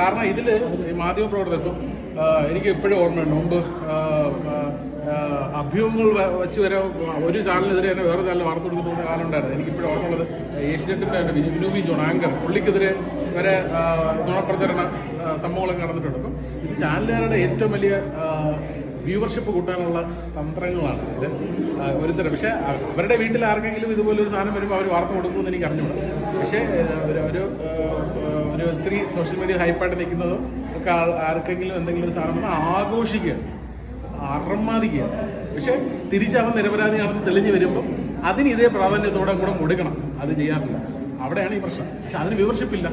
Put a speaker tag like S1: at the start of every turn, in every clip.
S1: കാരണം ഇതിൽ ഈ മാധ്യമ പ്രവർത്തകർ ഇപ്പം എനിക്ക് ഇപ്പോഴും ഓർമ്മയുണ്ട്. മുമ്പ് അഭ്യൂഹങ്ങൾ വെച്ച് വരെ ഒരു ചാനലിനെതിരെ തന്നെ വേറെ ചാനൽ വാർത്ത കൊടുത്തു പോകുന്ന കാലം ഉണ്ടായിരുന്നു. എനിക്കിപ്പോഴും ഓർമ്മയുള്ളത് ഏഷ്യനെറ്റിന്റെ തന്നെ വിനു വി ജോൺ ആങ്കർ പുള്ളിക്കെതിരെ വരെ നുണപ്രചരണ സംഭവങ്ങളൊക്കെ നടന്നിട്ടുണ്ട്. അപ്പം ഇത് ചാനലുകാരുടെ ഏറ്റവും വലിയ വ്യൂവർഷിപ്പ് കൂട്ടാനുള്ള തന്ത്രങ്ങളാണ് ഇത്. ഒരുത്തരം പക്ഷേ അവരുടെ വീട്ടിൽ ആർക്കെങ്കിലും ഇതുപോലെ ഒരു സാധനം വരുമ്പോൾ അവർ വാർത്ത കൊടുക്കുമെന്ന് എനിക്ക് അറിഞ്ഞുകൂടാ. പക്ഷേ ഒരു ഒരു ഒത്തിരി സോഷ്യൽ മീഡിയ ഹൈപ്പായിട്ട് നിൽക്കുന്നതും ഒക്കെ ആർക്കെങ്കിലും എന്തെങ്കിലും ഒരു സാധനം വന്നാൽ ആഘോഷിക്കുക അറമാതിക്കുക പക്ഷേ തിരിച്ചവൻ നിരപരാധിയാണെന്ന് തെളിഞ്ഞു വരുമ്പോൾ അതിന് ഇതേ പ്രാധാന്യത്തോടെ കൂടെ കൊടുക്കണം. അത് ചെയ്യാറില്ല. അവിടെയാണ് ഈ പ്രശ്നം. പക്ഷെ അതിന് വ്യൂവർഷിപ്പ് ഇല്ല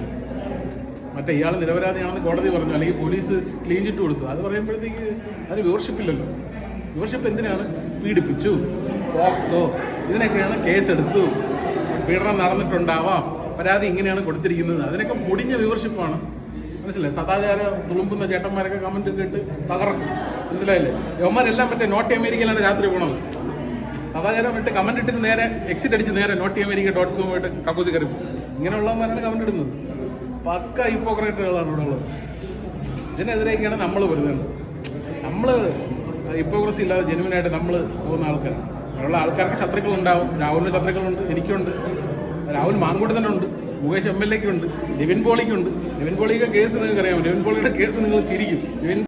S1: മറ്റേ ഇയാൾ നിരപരാധിയാണെന്ന് കോടതി പറഞ്ഞു അല്ലെങ്കിൽ പോലീസ് ക്ലീൻ ചിറ്റ് കൊടുത്തു. അത് പറയുമ്പോഴത്തേക്ക് അതിന് വിവർഷിപ്പില്ലല്ലോ ഇല്ലല്ലോ. വ്യൂവർഷിപ്പ് എന്തിനാണ്? പീഡിപ്പിച്ചു. പോക്സോ. ഇതിനൊക്കെയാണ് കേസ് എടുത്തു പീഡനം നടന്നിട്ടുണ്ടാവാം. പരാതി ഇങ്ങനെയാണ് കൊടുത്തിരിക്കുന്നത്. അതിനൊക്കെ മുടിഞ്ഞ വ്യൂവർഷിപ്പാണ് മനസ്സിലായി? സദാചാര തുളുമ്പുന്ന ചേട്ടന്മാരൊക്കെ കമന്റ് കേട്ട് തകർക്കും. മനസ്സിലായില്ലേ? യവന്മാരെല്ലാം മറ്റേ നോട്ടി അമേരിക്കയിലാണ് രാത്രി പോണത്. സദാചാരം വിട്ട് കമന്റ് ഇട്ടിട്ട് നേരെ എക്സിറ്റ് അടിച്ച് നേരെ നോട്ടി അമേരിക്ക ഡോട്ട് കോം ആയിട്ട് കക്കൂസി കയറി ഇങ്ങനെയുള്ളവന്മാരാണ് കമന്റ് ഇടുന്നത്. പക്ക ഹിപ്പോക്രേറ്റുകളാണ് ഇവിടെ ഉള്ളത്. ഇതിനെതിരെയൊക്കെയാണ് നമ്മൾ വരുന്നത്. നമ്മൾ ഹിപ്പോക്രസി ഇല്ലാതെ ജെനുവിനായിട്ട് നമ്മൾ പോകുന്ന ആൾക്കാരാണ്. അവിടെയുള്ള ആൾക്കാർക്ക് ശത്രുക്കൾ ഉണ്ടാവും രാഹുലിന് ശത്രുക്കളുണ്ട് എനിക്കുണ്ട്. രാഹുൽ മാങ്കൂട്ട് തന്നെ ഉണ്ട് മുകേഷ് എം എൽ എക്കുണ്ട് നിവിൻ പോളിക്കുണ്ട്. നിവിൻ പോളിക്ക് കേസ് നിങ്ങൾക്ക് അറിയാമോ നിവിൻ പോളിയുടെ കേസ് നിങ്ങൾ ചിരിക്കും. നിവിൻ